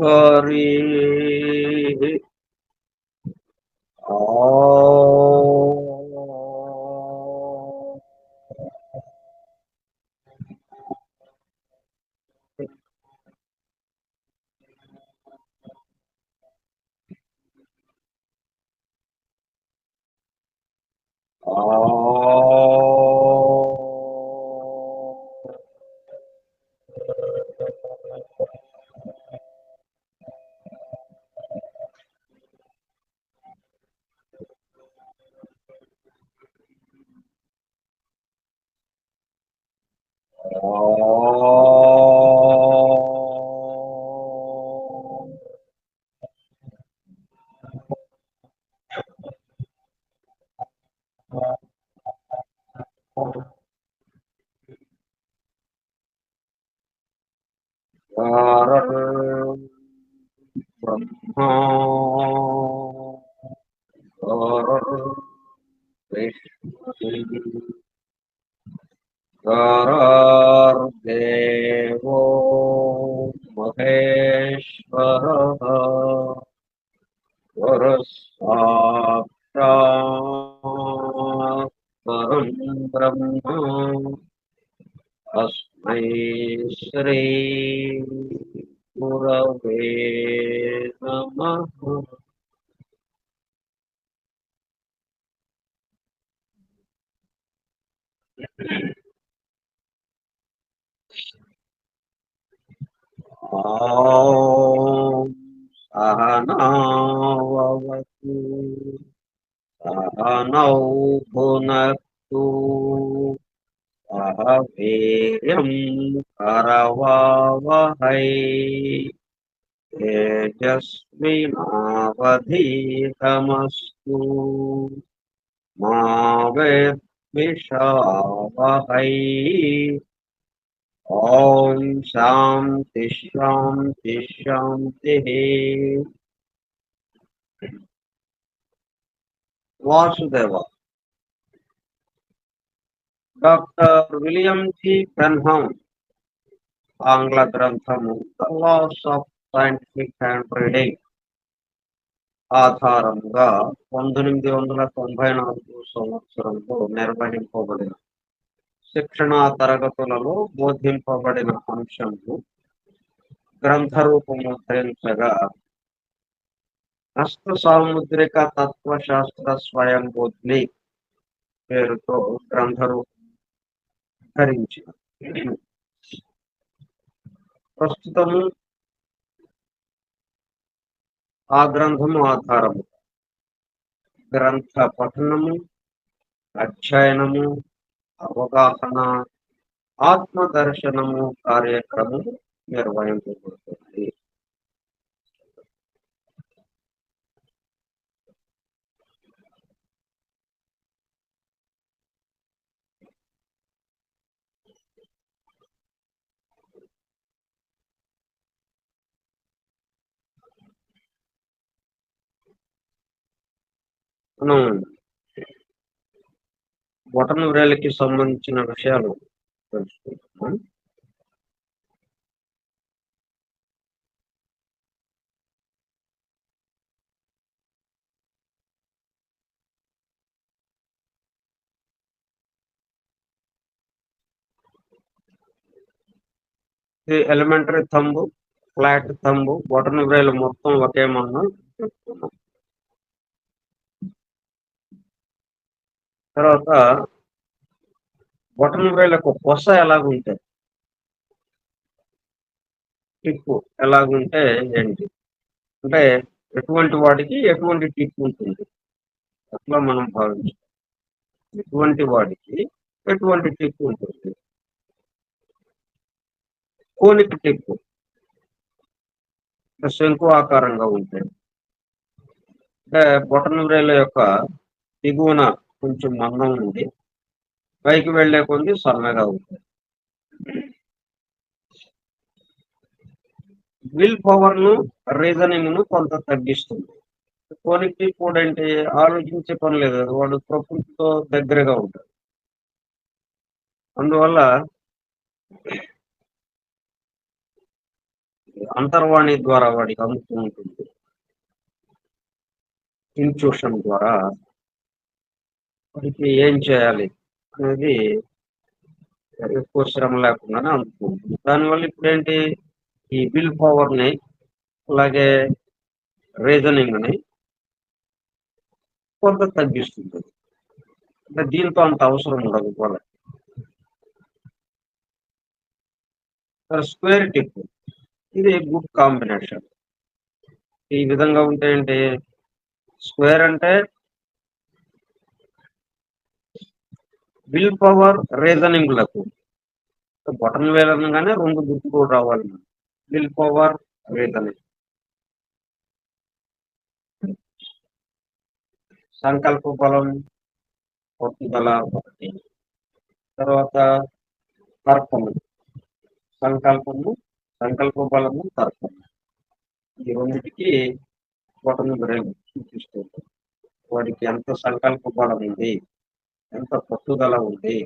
করে। శ్రీ గురవే నమ సహనావతు సహనౌ భునత్తు சகவேயம் கரவாவகை தேஜஸ்வினாவதீதமஸ்து மா வேத்விஷாவகை ॐ शान्ति शान्ति शान्तिः Vasudev doctor William G Benham ఆంగ్ల గ్రంథము the laws of scientific hand reading ఆధారంగా పంతొమ్మిది వందల తొంభై నాలుగు సంవత్సరంలో నిర్వహింపబడిన శిక్షణా తరగతులలో బోధింపబడిన అంశము గ్రంథ రూపము ధరించగా హస్త సాముద్రిక తత్వశాస్త్ర స్వయం బోధ్ని పేరుతో గ్రంథ ధరించి ప్రస్తుతము ఆ గ్రంథము ఆధారము. గ్రంథ పఠనము అధ్యయనము అవగాహన ఆత్మదర్శనము కార్యక్రమం నిర్వహించబడుతుంది. మనం బొటన వ్రేలకి సంబంధించిన విషయాలు తెలుసుకుంటున్నాం ఇది ఎలిమెంటరీ థంబు ఫ్లాట్ థంబు బొటన వ్రేలు మొత్తం ఒకే మనం చెప్తున్నాం. తర్వాత బొటన వ్రేలకు కొస ఎలాగుంటుంది టిప్పు ఎలాగుంటే ఏంటి? అంటే ఎటువంటి వాడికి ఎటువంటి టిప్ ఉంటుంది? అట్లా మనం భావించాం. ఎటువంటి వాడికి ఎటువంటి టిప్ ఉంటుంది? కోనిక్ టిప్ శంకు ఆకారంగా ఉంటాయి అంటే బొటన్ వ్రేల యొక్క దిగువన కొంచెం మందం ఉంది పైకి వెళ్ళే కొద్ది సన్నగా ఉంటుంది విల్ పవర్ను రీజనింగ్ను కొంత తగ్గిస్తుంది. కోనికి కూడా ఏంటి ఆలోచించే పని లేదు వాడు ప్రకృతితో దగ్గరగా ఉంటాడు. అందువల్ల అంతర్వాణి ద్వారా వాడికి అందుతూ ఉంటుంది. ఇన్ట్యూషన్ ద్వారా వాడికి ఏం చేయాలి అనేది ఎక్కువ శ్రమ లేకుండానే అనుకుంటుంది దానివల్ల ఇప్పుడు ఏంటి ఈ విల్ పవర్ని అలాగే రీజనింగ్ని కొంత తగ్గిస్తుంది అంటే దీంతో అంత అవసరం ఉండదు వాళ్ళకి. Square tip. ఇది గుడ్ కాంబినేషన్. ఈ విధంగా ఉంటే ఏంటి? స్క్వేర్ అంటే విల్ పవర్ రీజనింగ్లకు. బొటన్ వేలనగానే రెండు గుర్తులు రావాలి. Will power reasoning. సంకల్ప బలం పట్టుదల ఒకటి. తర్వాత తర్కము. సంకల్పము సంకల్ప బలము తర్కము. ఈ రెండింటికి బొటన్ బ్రెయిన్ సూచిస్తుంది. వాడికి ఎంత సంకల్ప బలం ఉంది? ఎంత పట్టుదల ఉంది?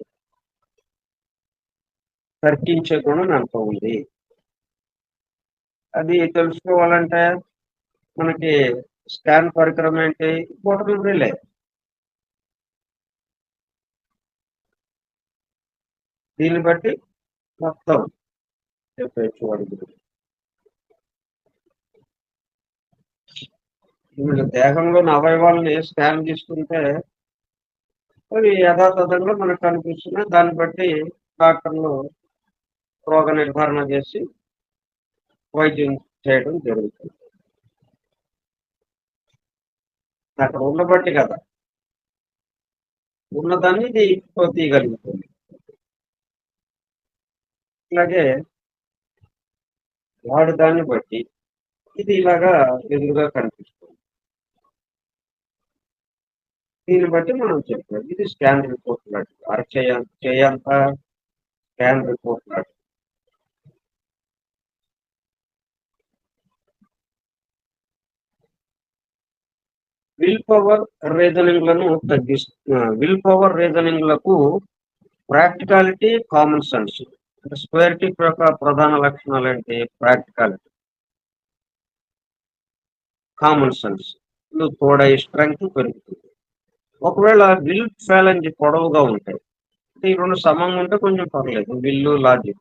తర్కించే గుణం ఎంత ఉంది. అది తెలుసుకోవాలంటే మనకి స్కాన్ పరికరం ఏంటి? బోటల్ బ్రిలే దీన్ని బట్టి మొత్తం చెప్పేచ్చు వాడి గురించి. వీళ్ళ దేహంలోని అవయవాలని స్కాన్ తీసుకుంటే అవి యథాతథంగా మనకు కనిపిస్తున్నాయి దాన్ని బట్టి డాక్టర్లు రోగ నిర్ధారణ చేసి వైద్యం చేయడం జరుగుతుంది. అక్కడ ఉండబట్టి కదా. ఉన్నదాన్ని ఇది తీయగలుగుతుంది అలాగే వాడి దాన్ని బట్టి ఇది ఇలాగా ఎదురుగా కనిపిస్తుంది. దీన్ని బట్టి మనం చెప్తున్నాం ఇది స్కాన్ రిపోర్ట్ లాంటిది. అరచేయ చేయంత స్కాన్ రిపోర్ట్ లాంటి విల్ పవర్ రీజనింగ్లను తగ్గిస్తు విల్ పవర్ రీజనింగ్లకు ప్రాక్టికాలిటీ కామన్ సెన్స్. అంటే స్క్వేర్టీ యొక్క ప్రధాన లక్షణాలు ఏంటి? ప్రాక్టికాలిటీ. Common sense. తోడ స్ట్రెంగ్త్ పెరుగుతుంది. ఒకవేళ విల్ ఫ్యాలెంజ్ పొడవుగా ఉంటాయి అంటే ఈ రెండు సమంగా ఉంటే కొంచెం పర్లేదు. విల్లు లాజిక్.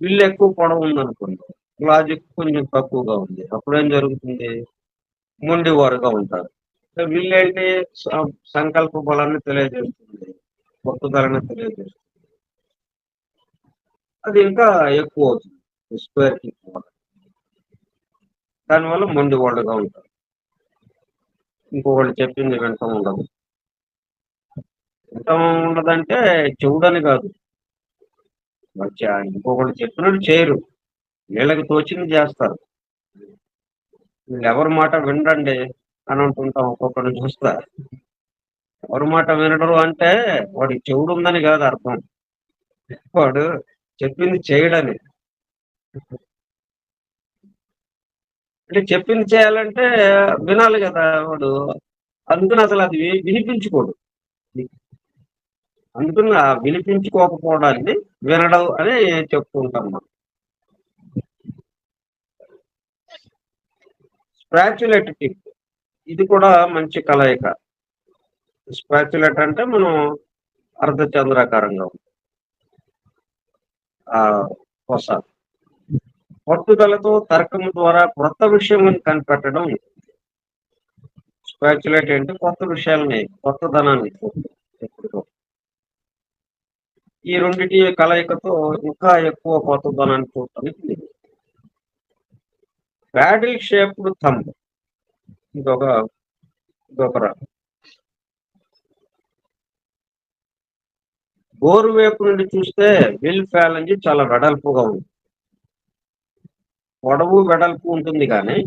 విల్లు ఎక్కువ పొడవు ఉందనుకోండి లాజిక్ కొంచెం తక్కువగా ఉంది. అప్పుడు ఏం జరుగుతుంది? మొండి వారుగా ఉంటారు. విల్ అంటే సంకల్ప బలాన్ని తెలియజేస్తుంది. పట్టుదలని తెలియజేస్తుంది. అది ఇంకా ఎక్కువ అవుతుంది. స్క్వేర్కి దానివల్ల మొండి వాళ్ళుగా ఉంటారు. ఇంకొకళ్ళు చెప్పింది వెంట ఉండదు వింటం ఉండదంటే చెవుడని కాదు. ఇంకొకళ్ళు చెప్పినట్టు చేయరు. వీళ్ళకి తోచింది చేస్తారు. వీళ్ళు ఎవరి మాట వినండి అని అంటుంటాం ఒక్కొక్కరిని చూస్తా. ఎవరి మాట వినడరు అంటే వాడికి చెవుడు ఉందని కాదు అర్థం. వాడు చెప్పింది చేయడని. అంటే చెప్పింది చేయాలంటే వినాలి కదా వాడు. అందుకని అసలు అది వినిపించుకోడు. అందుకని ఆ వినిపించుకోకపోవడాన్ని వినడం అని చెప్తుంటాం మనం. Spatulate tip. ఇది కూడా మంచి కలయిక. స్పాచులెట్ అంటే మనం అర్ధచంద్రాకారంగా ఆ కొస. పట్టుదలతో తర్కము ద్వారా కొత్త విషయం కనిపెట్టడం. స్పాచులేట్ అంటే కొత్త విషయాలని కొత్తదనాన్ని ఈ రెండింటి కలయికతో ఇంకా ఎక్కువ కొత్తదనాన్ని చూడటానికి ప్యాడిల్ షేప్డ్ థంబ్. ఇదొక ఇదొక గోరు వైపు నుండి చూస్తే విల్ ఫ్యాలంజి చాలా వెడల్పుగా ఉంది. పొడవు వెడల్పు ఉంటుంది కానీ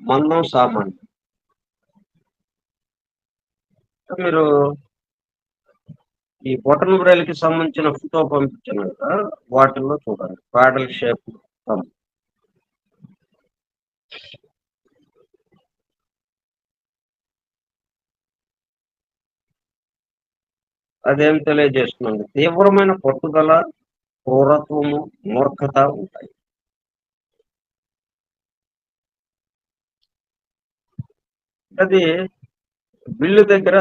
మందం సామాన్యం. మీరు ఈ బొటన్ బ్రైల్కి సంబంధించిన ఫోటో పంపించిన వాటిల్లో చూడండి. పాడల్ షేప్ అదేం తెలియజేస్తుంది తీవ్రమైన పట్టుదల క్రూరత్వము మూర్ఖత ఉంటాయి. అది బిల్లు దగ్గర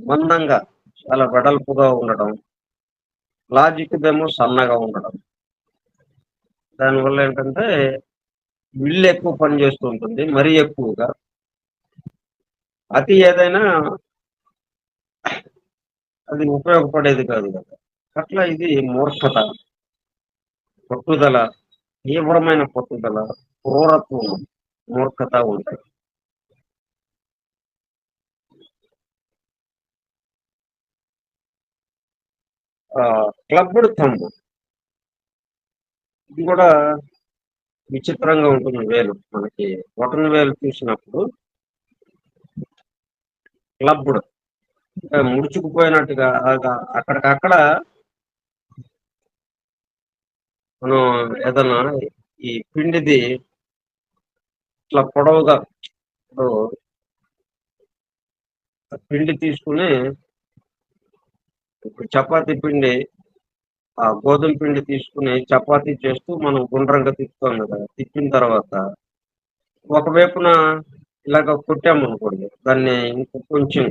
మందంగా చాలా వెడల్పుగా ఉండడం లాజిక్ ఏమో సన్నగా ఉండడం. దానివల్ల ఏంటంటే బిల్లు ఎక్కువ పని చేస్తూ ఉంటుంది మరీ ఎక్కువగా. అతి ఏదైనా అది ఉపయోగపడేది కాదు కదా. అట్లా ఇది మూర్ఖత పట్టుదల తీవ్రమైన పట్టుదల క్రూరత్వం మూర్ఖత ఉంటాయి క్లబ్డ్ థంబ్ ఇది కూడా విచిత్రంగా ఉంటుంది వేలు. మనకి బొటన్ వేలు చూసినప్పుడు క్లబ్డ్ ముడుచుకుపోయినట్టుగా అక్కడికక్కడ మనం ఏదన్నా ఈ పిండిది ఇట్లా పొడవుగా పిండి తీసుకుని ఇప్పుడు చపాతీ పిండి ఆ గోధుమ పిండి తీసుకుని చపాతీ చేస్తూ మనం గుండ్రంగా తిప్పుతాం కదా తిప్పిన తర్వాత ఒకవైపున ఇలాగ కొట్టామనుకోండి దాన్ని ఇంకా కొంచెం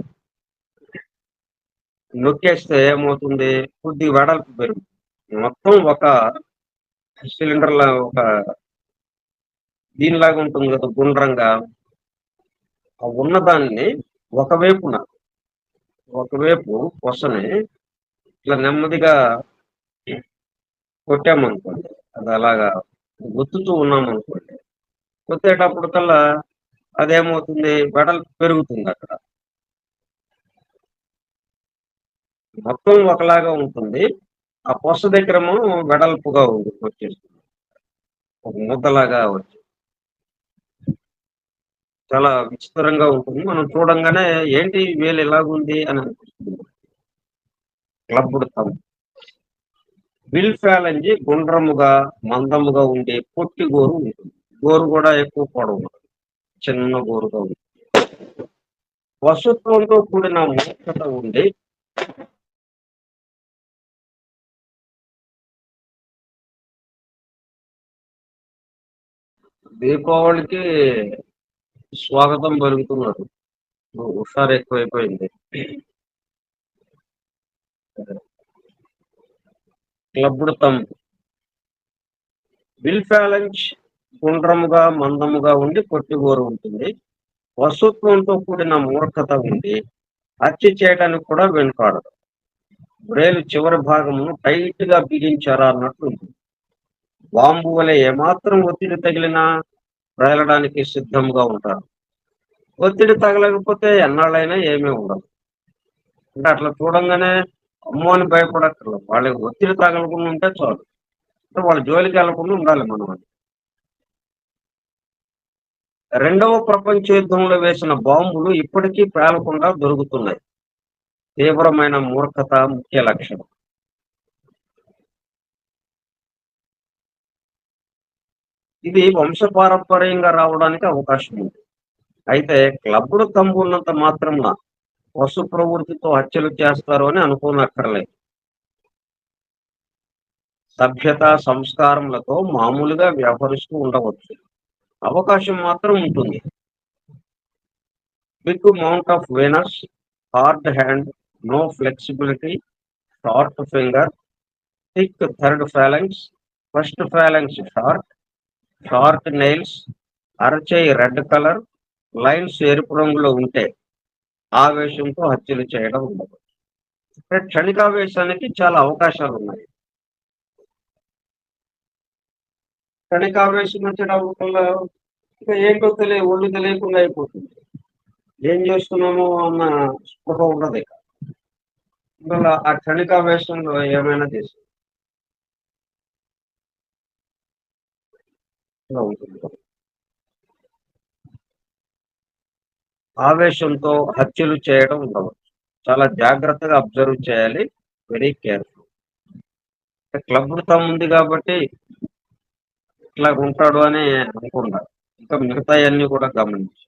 నొక్కేస్తే ఏమవుతుంది? కొద్ది వెడల్పు పెరుగుతుంది. మొత్తం ఒక సిలిండర్ లా ఒక దీనిలాగా ఉంటుంది కదా గుండ్రంగా. ఆ ఉన్నదాన్ని ఒకవైపున ఒకవైపు కొసని ఇట్లా నెమ్మదిగా కొట్టామనుకోండి. అది అలాగా గుర్తుతూ ఉన్నామనుకోండి. కొట్టేటప్పుడు కల్లా అదేమవుతుంది? వెడల్పు పెరుగుతుంది అక్కడ. మొత్తం ఒకలాగా ఉంటుంది. ఆ పొస దగ్గరమో వెడల్పుగా ఉంది వచ్చేస్తుంది ఒక ముద్దలాగా వచ్చి. చాలా విచిత్రంగా ఉంటుంది. మనం చూడంగానే ఏంటి వేలు ఎలాగుంది అని అనిపిస్తుంది. క్లబ్బుడు తమ్ బిల్ ఫ్యాలంజి గుండ్రముగా మందముగా ఉండే పొట్టి గోరు ఉంటుంది. గోరు కూడా ఎక్కువ పొడవు చిన్న గోరుగా ఉంది వసత్వంతో కూడిన మూర్ఖత ఉండి దీపావళికి స్వాగతం పలుకుతున్నారు. హుషారు ఎక్కువైపోయింది. క్లబ్డ్ బిల్ ఫ్యాలెన్స్ గుండ్రముగా మందముగా ఉండి పొట్టిగోరు ఉంటుంది. వసత్వంతో కూడిన మూర్ఖత ఉండి హత్య చేయడానికి కూడా వెనుకాడదు. బ్రేలు చివరి భాగమును టైట్గా బిగించారా అన్నట్లు ఉంటుంది బాంబు వలె ఏమాత్రం ఒత్తిడి తగిలినా ప్రేలడానికి సిద్ధంగా ఉంటారు. ఒత్తిడి తగలకపోతే ఎన్నాళ్ళైనా ఏమీ ఉండదు. అంటే అట్లా చూడంగానే అమ్మో అని భయపడక్కర్లేదు. వాళ్ళకి ఒత్తిడి తగలకుండా ఉంటే చాలు. వాళ్ళ జోలికి వెళ్ళకుండా ఉండాలి మనం రెండవ ప్రపంచ యుద్ధంలో వేసిన బాంబులు ఇప్పటికీ పేలకుండా దొరుకుతున్నాయి. తీవ్రమైన మూర్ఖత ముఖ్య లక్షణం. ఇది వంశపారంపర్యంగా రావడానికి అవకాశం ఉంది. అయితే క్లబ్లు తంబున్నంత మాత్రం పశు ప్రవృత్తితో హత్యలు చేస్తారు అని అనుకోనక్కర్లేదు. సభ్యత సంస్కారములతో మామూలుగా వ్యవహరిస్తూ ఉండవచ్చు. అవకాశం మాత్రం ఉంటుంది. Big mount of Venus hard hand no flexibility short finger thick third phalanx first phalanx short short nails అరచేయి red colour lines ఎరుపు రంగులో ఉంటే ఆవేశంతో హత్యలు చేయడం ఉండదు. క్షణికావేశానికి చాలా అవకాశాలు ఉన్నాయి. క్షణికావేశం వచ్చడం వల్ల ఇంకా ఏంటో తెలియ ఒళ్ళు తెలియకుండా అయిపోతుంది. ఏం చేస్తున్నామో అన్న స్పృహ ఉండదు ఇక. అందువల్ల ఆ క్షణికావేశంలో ఏమైనా తీసుకుంటుంది ఉంటుంది. ఆవేశంతో హత్యలు చేయడం ఉండవచ్చు. చాలా జాగ్రత్తగా అబ్జర్వ్ చేయాలి. వెరీ కేర్ఫుల్ క్లబ్ ఉంది కాబట్టి ఇట్లా ఉంటాడు అని అనుకున్నారు ఇంకా మిగతాయన్నీ కూడా గమనించి.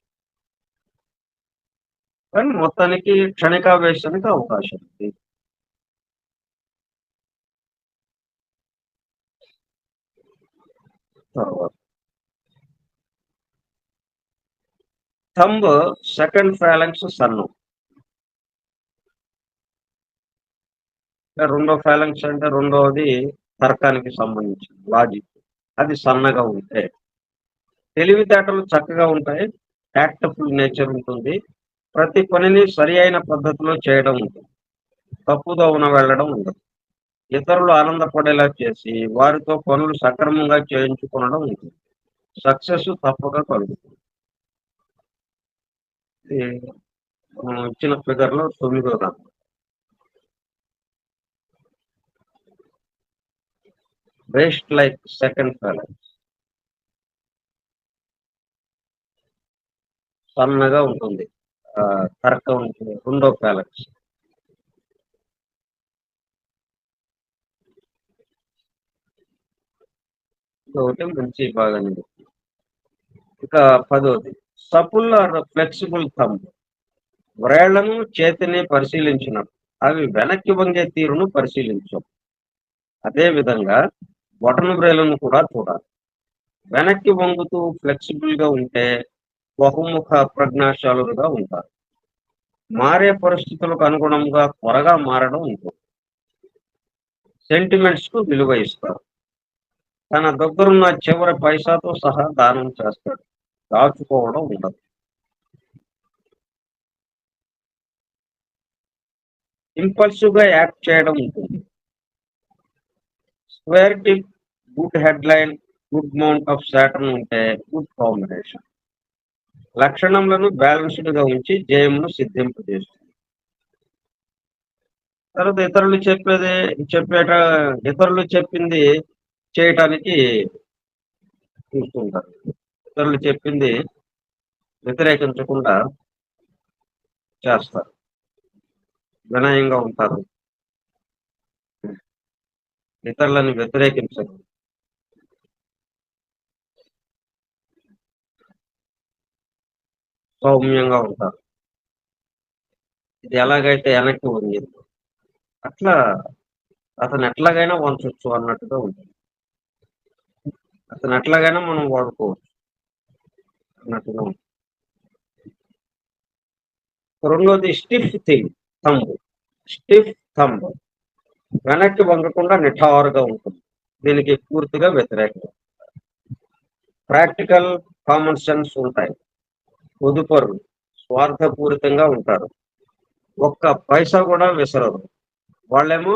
కానీ మొత్తానికి క్షణికావేశానికి అవకాశం ఉంది. తర్వాత థంబ్ సెకండ్ ఫాలెంక్స్ సన్ను. రెండో ఫాలెంక్స్ అంటే రెండవది తర్కానికి సంబంధించిన లాజిక్ అది సన్నగా ఉంటే. తెలివితేటలు చక్కగా ఉంటాయి యాక్టఫుల్ నేచర్ ఉంటుంది. ప్రతి పనిని సరి అయిన పద్ధతిలో చేయడం ఉంటుంది. తప్పుదోవన వెళ్ళడం ఉండదు. ఇతరులు ఆనందపడేలా చేసి వారితో పనులు సక్రమంగా చేయించుకోవడం ఉంటుంది. సక్సెస్ తప్పక కలుగుతుంది. మనం ఇచ్చిన ఫిగర్లో తొమ్మిదో దాంట్లో. బెస్ట్ లైక్ సెకండ్ ఫాలెన్స్ సన్నగా ఉంటుంది. ఆ, తర్కం ఉంటుంది రెండో ఫాలెన్స్ ఒకటి మంచి బాగా ఉంది. ఇక పదోది. సపుల్ ఆర్ ఫ్లెక్సిబుల్ థమ్ వ్రేళ్ళను చేతిని పరిశీలించినప్పుడు అవి వెనక్కి వంగే తీరును పరిశీలించవు. అదే విధంగా బొటన బ్రేలను కూడా చూడాలి. వెనక్కి వంగుతూ ఫ్లెక్సిబుల్గా ఉంటే బహుముఖ ప్రజ్ఞాశాలుగా ఉంటారు. మారే పరిస్థితులకు అనుగుణంగా త్వరగా మారడం ఉంటుంది. సెంటిమెంట్స్కు విలువ ఇస్తారు. తన దగ్గరున్న చివరి పైసాతో సహా దానం చేస్తాడు. దాచుకోవడం ఉండదు. ఇంపల్సివ్గా యాక్ట్ చేయడం ఉంటుంది. Square tip good head line good mount of Saturn ఉంటే గుడ్ కాంబినేషన్ లక్షణములను బ్యాలెన్స్డ్గా ఉంచి జయమును సిద్ధింపజేస్తుంది. తర్వాత ఇతరులు చెప్పేది చెప్పేట ఇతరులు చెప్పింది చేయటానికి చూస్తుంటారు. ఇతరులు చెప్పింది వ్యతిరేకించకుండా చేస్తారు. వినయంగా ఉంటారు. ఇతరులను వ్యతిరేకించరు. సౌమ్యంగా ఉంటారు. ఇది ఎలాగైతే వెనక్కి వంగింది అట్లా అతను ఎట్లాగైనా వంచవచ్చు అన్నట్టుగా ఉంటుంది. అతను ఎట్లాగైనా మనం వాడుకోవచ్చు. అన్నట్టుగా రెండోది stiff thing thumb. Stiff thumb. వెనక్కి వంగకుండా నిఠారుగా ఉంటుంది. దీనికి పూర్తిగా వ్యతిరేకం ప్రాక్టికల్ కామన్ సెన్స్ ఉంటాయి. పొదుపరు స్వార్థపూరితంగా ఉంటారు. ఒక్క పైసా కూడా విసరరు వాళ్ళేమో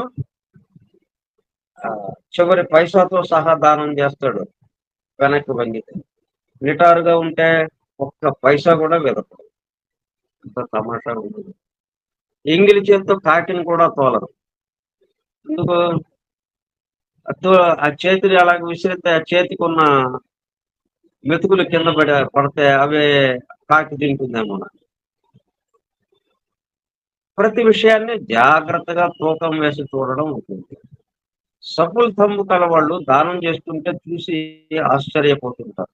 చివరి పైసాతో సహా దానం చేస్తాడు. వెనక్కి వంగితే. నిటారుగా ఉంటే ఒక్క పైసా కూడా వెదకదు అంత తమాషా ఉంటుంది. ఎంగిలి చేతితో కాకిని కూడా తోలరు. ఎందుకు? ఆ చేతిని అలాగ విసిరితే ఆ చేతికి ఉన్న మెతుకులు కింద పడి పడితే అవే కాకి తింటుందేమో ప్రతి విషయాన్ని జాగ్రత్తగా తూకం వేసి చూడడం ఉంటుంది. సపుల్ థంబ్ కలవాళ్ళు దానం చేస్తుంటే చూసి ఆశ్చర్యపోతుంటారు.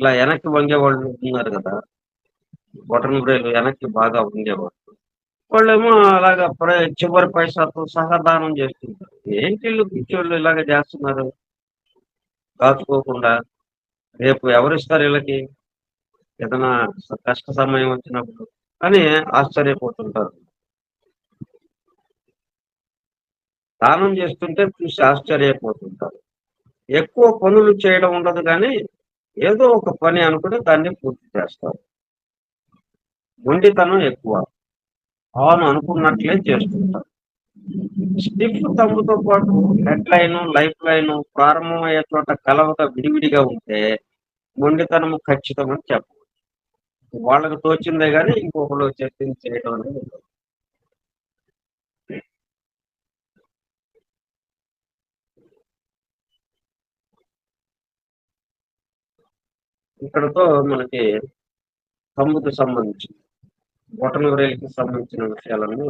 ఇలా వెనక్కి వంగే వాళ్ళు ఉన్నారు కదా. బొటన్ బ్రేలు వెనక్కి బాగా వంగేవాళ్ళు. వాళ్ళేమో అలాగా చివరి పైసాతో సహా దానం చేస్తుంటారు. ఏంటి వీళ్ళు పిచ్చోళ్ళు ఇలాగ చేస్తున్నారు? దాచుకోకుండా రేపు ఎవరిస్తారు వీళ్ళకి? ఏదైనా కష్ట సమయం వచ్చినప్పుడు అని ఆశ్చర్యపోతుంటారు. దానం చేస్తుంటే చూసి ఆశ్చర్యపోతుంటారు. ఎక్కువ పనులు చేయడం ఉండదు కానీ ఏదో ఒక పని అనుకుని దాన్ని పూర్తి చేస్తారు. మొండితనం ఎక్కువ. అవును అనుకున్నట్లే చేస్తుంటారు. స్టిఫ్ తమ్ముతో పాటు హెడ్ లైన్ లైఫ్ లైన్ ప్రారంభమయ్యే చోట కలవక విడివిడిగా ఉంటే మొండితనము ఖచ్చితమని చెప్పవచ్చు. వాళ్ళకు తోచిందే కానీ ఇంకొకరు చెప్పింది చేయడం అనేది ఇక్కడతో మనకి తమ్ముకు సంబంధించి బొటన సంబంధించిన విషయాలన్నీ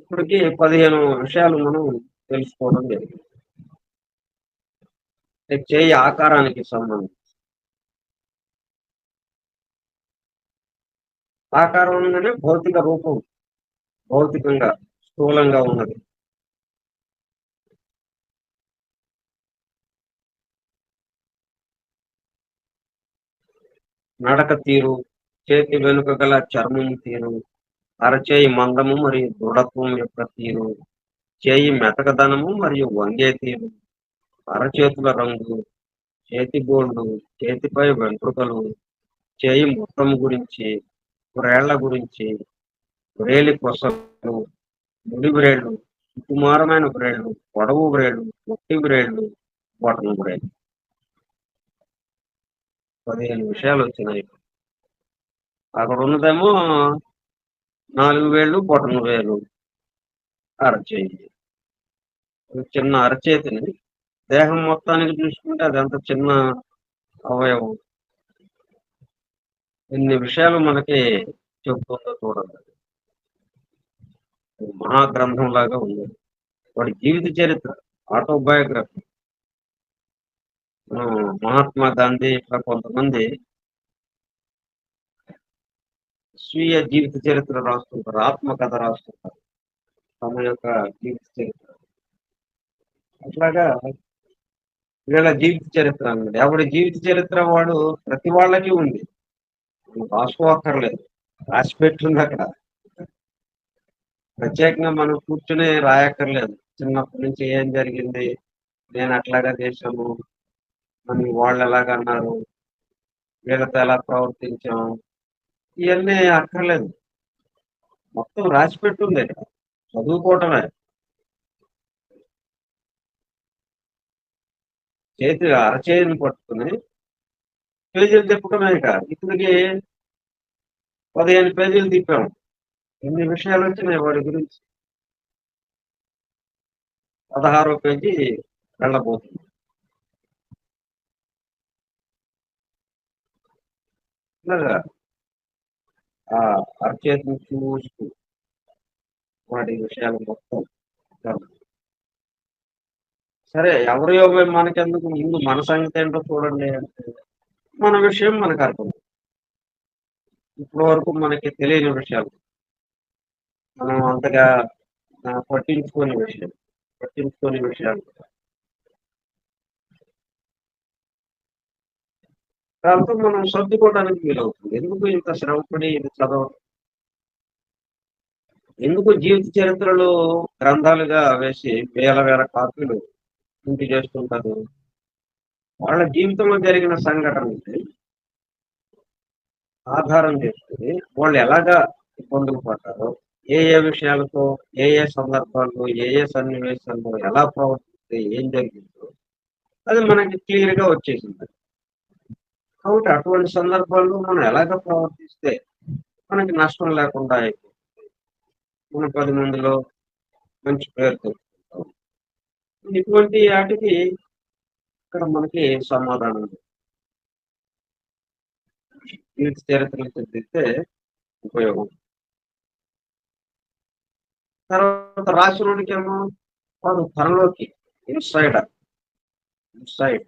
ఇప్పటికి పదిహేను విషయాలు మనం తెలుసుకోవడం జరిగింది. చేయి ఆకారానికి సంబంధించి. ఆకారం అనగానే భౌతిక రూపం భౌతికంగా. స్థూలంగా ఉన్నది. నడక తీరు చేతి వెనుక గల చర్మం తీరు అరచేయి మందము మరియు దృఢత్వం యొక్క తీరు చేయి మెతకదనము మరియు వంగే తీరు అరచేతుల రంగు చేతి గోళ్ళు చేతిపై వెంట్రుకలు చేయి మొత్తం గురించి వ్రేళ్ళ గురించి వ్రేలి కొసలు ముడి బ్రేడ్లు సుకుమారమైన బ్రేడ్లు పొడవు బ్రేడ్లు పొట్టి బ్రేడ్లు బొటన బ్రేడ్లు పదిహేను విషయాలు వచ్చినాయి. అక్కడ ఉన్నదేమో నాలుగు వేళ్ళు బొటన వేలు అరచేయి. చిన్న అరచేతిని. దేహం మొత్తానికి చూసుకుంటే అది ఎంత చిన్న అవయవం. ఎన్ని విషయాలు మనకి చెబుతుందో చూడండి మహాగ్రంథం లాగా ఉంది. వాడి జీవిత చరిత్ర ఆటోబయోగ్రఫీ. మహాత్మా గాంధీ ఇట్లా కొంతమంది స్వీయ జీవిత చరిత్ర రాస్తుంటారు ఆత్మకథ రాస్తుంటారు తమ యొక్క జీవిత చరిత్ర. అట్లాగా వీళ్ళ జీవిత చరిత్ర అన్నది ఎవరి జీవిత చరిత్ర వాడు ప్రతి వాళ్ళకి ఉంది. రాసుకోక్కర్లేదు రాసి పెట్టుంది అక్కడ ప్రత్యేకంగా మనం కూర్చుని రాయక్కర్లేదు. చిన్నప్పటి నుంచి ఏం జరిగింది? నేను అట్లాగా చేశాము. అని వాళ్ళు ఎలాగన్నారు వీళ్ళతో ఎలా ప్రవర్తించాం? ఇవన్నీ అక్కర్లేదు. మొత్తం రాసి పెట్టుంది. ఇక్కడ చదువుకోవటమే. చేతి అరచేతిని పట్టుకుని పేజీలు తిప్పటమే ఇక. ఇతనికి పదిహేను పేజీలు తిప్పాము ఎన్ని విషయాలు వచ్చినాయి వాడి గురించి పదహారో పేజీ వెళ్ళబోతుంది. ఇలాగా ఆ అరచేతిని చూస్తూ వాటి విషయాలు మొత్తం సరే ఎవరి యోగం మనకెందుకు? ముందు మన సంగతి ఏంటో చూడండి అంటే మన విషయం మనకు అర్థం. ఇప్పటి వరకు మనకి తెలియని విషయాలు. మనం అంతగా పట్టించుకోని విషయం పట్టించుకోని విషయాలు. దాంతో మనం సర్దుకోవడానికి వీలవుతుంది. ఎందుకు ఇంత శ్రమపడి ఇది చదవడం ఎందుకు జీవిత చరిత్రలు గ్రంథాలుగా వేసి వేల వేల కాపీలు ఇంటి చేస్తుంటారు? వాళ్ళ జీవితంలో జరిగిన సంఘటనని ఆధారం చేసుకుని వాళ్ళు ఎలాగా ఇబ్బందులు పడ్డారో ఏ ఏ విషయాలతో ఏ ఏ సందర్భాల్లో ఏ ఏ సన్నివేశాల్లో ఎలా ప్రవర్తిస్తే ఏం జరిగిందో అది మనకి క్లియర్గా వచ్చేసింది. కాబట్టి అటువంటి సందర్భాల్లో మనం ఎలాగ ప్రవర్తిస్తే మనకి నష్టం లేకుండా అయిపోతుంది. మన పది మందిలో మంచి పేరు తెచ్చుకుంటాం. ఇటువంటి వాటికి ఇక్కడ మనకి సమాధానం వీటి చరిత్రలు చదివితే ఉపయోగం తర్వాత రాసినోడికి ఏమో వాడు త్వరలోకి insider inside.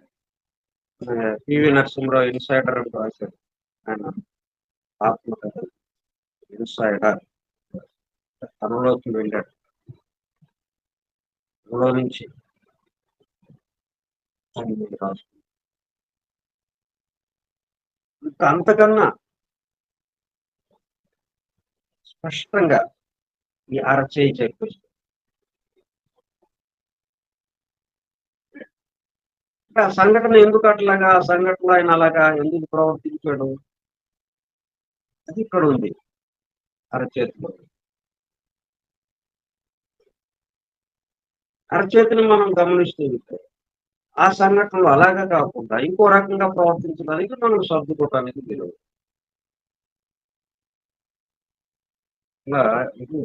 P V Narasimharao insider అని రాశారు ఆయన ఆత్మకథ. ఇన్సైడర్. తనలోకి వెళ్ళాడు. తనలో నుంచి రాసు అంతకన్నా స్పష్టంగా ఈ అరచేయి చెప్పేసి ఆ సంఘటన ఎందుకు అట్లాగా? ఆ సంఘటన ఆయన అలాగా ఎందుకు ప్రవర్తించాడు? అది ఇక్కడ ఉంది అరచేతిలో. అరచేతిని మనం గమనిస్తూ ఉంటే ఆ సంఘటనలు అలాగా కాకుండా ఇంకో రకంగా ప్రవర్తించడానికి మనం సర్దుకోవటానికి తెలియదు ముఖ్యంగా ఇది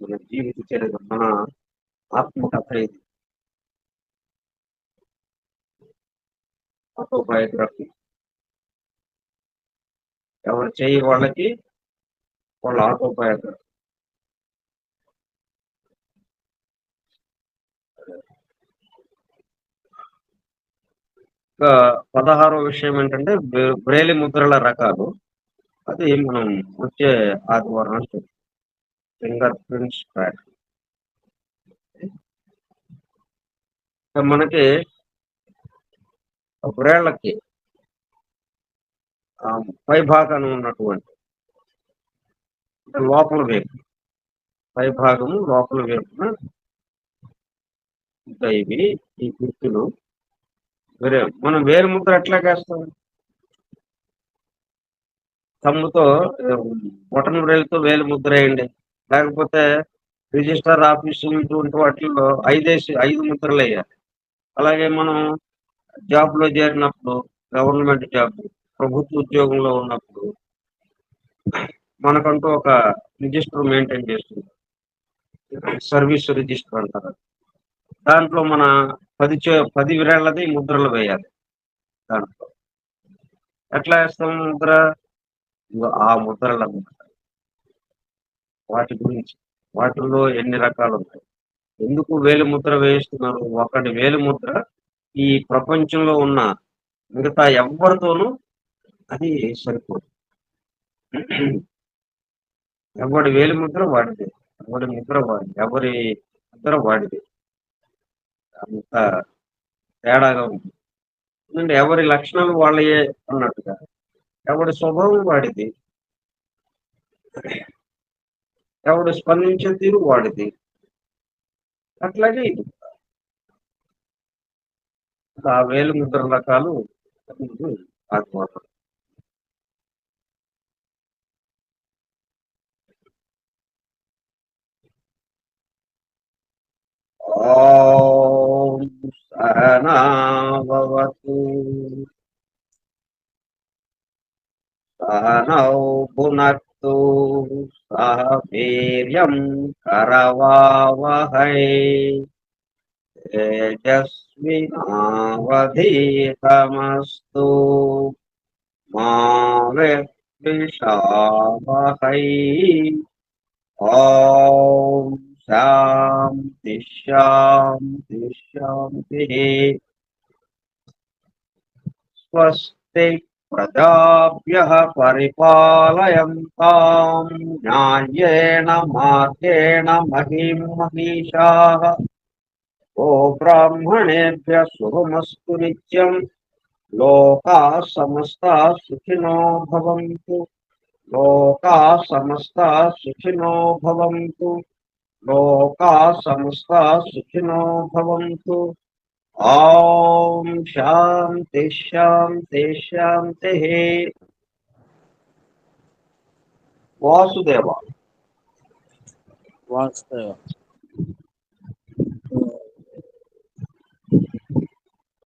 మన జీవిత చరిత్ర మన ఆత్మకథ ఇది. ఆటోబయోగ్రఫీ ఎవరు చేయి వాళ్ళకి వాళ్ళ ఆటోబయోగ్రఫీ. ఇంకా పదహారో విషయం ఏంటంటే బ్రేలి ముద్రల రకాలు. అది మనం వచ్చే ఆదివారం ఫింగర్ ప్రింట్స్ ట్రాక్ మనకి బ్రేళ్ళకి ఆ, పై భాగాన ఉన్నటువంటి లోపల వైపు పై భాగము లోపల వైపున ఇంకా ఇవి ఈ గుర్తులు వేరే మనం వేరు ముద్ర ఎట్లా వేస్తాం? తమ్ముతో బొటన్ వేలుతో వేలు ముద్ర వేయండి లేకపోతే రిజిస్టర్ ఆఫీసు ఇటువంటి వాటిల్లో ఐదేసి ఐదు ముద్రలు వేయాలి. అలాగే మనం జాబ్లో చేరినప్పుడు గవర్నమెంట్ జాబ్ ప్రభుత్వ ఉద్యోగంలో ఉన్నప్పుడు మనకంటూ ఒక రిజిస్టర్ మెయింటైన్ చేస్తుంది. సర్వీస్ రిజిస్టర్ అంటారు. దాంట్లో మన పది చే పది విరాళ్ళది ముద్రలు వేయాలి. దాంట్లో. ఎట్లా వేస్తాం ముద్ర? ఆ ముద్రలు అన్నమాట. వాటి గురించి. వాటిల్లో ఎన్ని రకాలు ఉంటాయి? ఎందుకు వేలు ముద్ర వేయిస్తున్నారు? ఒకటి వేలు ముద్ర ఈ ప్రపంచంలో ఉన్న మిగతా ఎవరితోనూ అది సరిపోదు. ఎవడి వేలు ముద్ర వాడిదే. ఎవడి ముద్ర వాడి ఎవరి ముద్ర వాడిదే. అంత తేడాగా ఉంది ఎందుకంటే ఎవరి లక్షణాలు వాళ్ళయే అన్నట్టుగా. ఎవడి స్వభావం వాడిది? ఎవడు స్పందించే తీరు వాడిది? అట్లాగే ఇది. ఆ వేలు ముద్ర రకాలు ఆత్మహత్య ఓం సహనావతు सहनौ भुनक्तु सह वीर्यम् करवावहै। तेजस्विनावधीतमस्तु मा विद्विषावहै ॐ शान्ति शान्ति शान्तिः। स्वस्ति ప్రజాభ్యः పరిపాలయంతాం న్యాయేన మార్గేణ మహిం మహిషాः ఓ బ్రాహ్మణేభ్య శుభమస్తు నిత్యం లోకా సమస్తా సుఖినో భవంతు లోకా సమస్తా సుఖినో భవంతు లోకా సమస్తా సుఖినో భవంతు ॐ शान्ति शान्ति शान्तिः वासुदेव वासुदेव